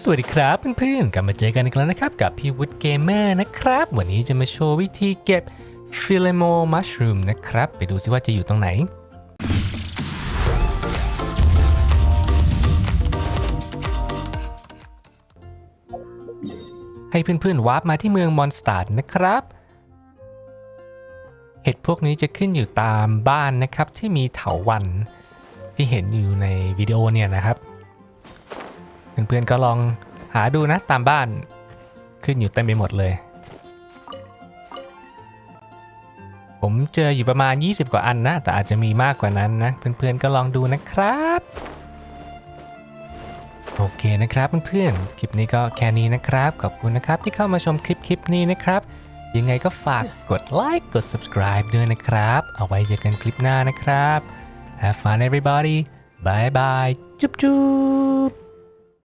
สวัสดีครับเพื่อนๆ กลับมาเจอกันอีกแล้วนะครับ กับพี่วุฒิเกมเมอร์นะครับ วันนี้จะมาโชว์วิธีเก็บฟิเลโมมัชรูมนะครับ ไปดูซิว่าจะอยู่ตรงไหน ให้เพื่อนๆวาร์ปมาที่เมืองมอนสตาร์นะครับ เห็ดพวกนี้จะขึ้นอยู่ตามบ้านนะครับที่มีเถาวันที่เห็นอยู่ในวิดีโอเนี่ยนะครับ เพื่อนๆก็ลองหาดูนะตามบ้านขึ้นอยู่เต็มไปหมดเลย ผมเจออยู่ประมาณ 20 กว่าอันนะ แต่อาจจะมีมากกว่านั้นนะ เพื่อนๆก็ลองดูนะครับ โอเคนะครับเพื่อนๆคลิปนี้ก็แค่นี้นะครับ ขอบคุณนะครับที่เข้ามาชมคลิปคลิปนี้นะครับ ยังไงก็ฝากกดไลค์กด subscribe ด้วยนะครับ เอาไว้เจอกันคลิปหน้านะครับ Have fun everybody bye bye จุ๊บจุ๊บ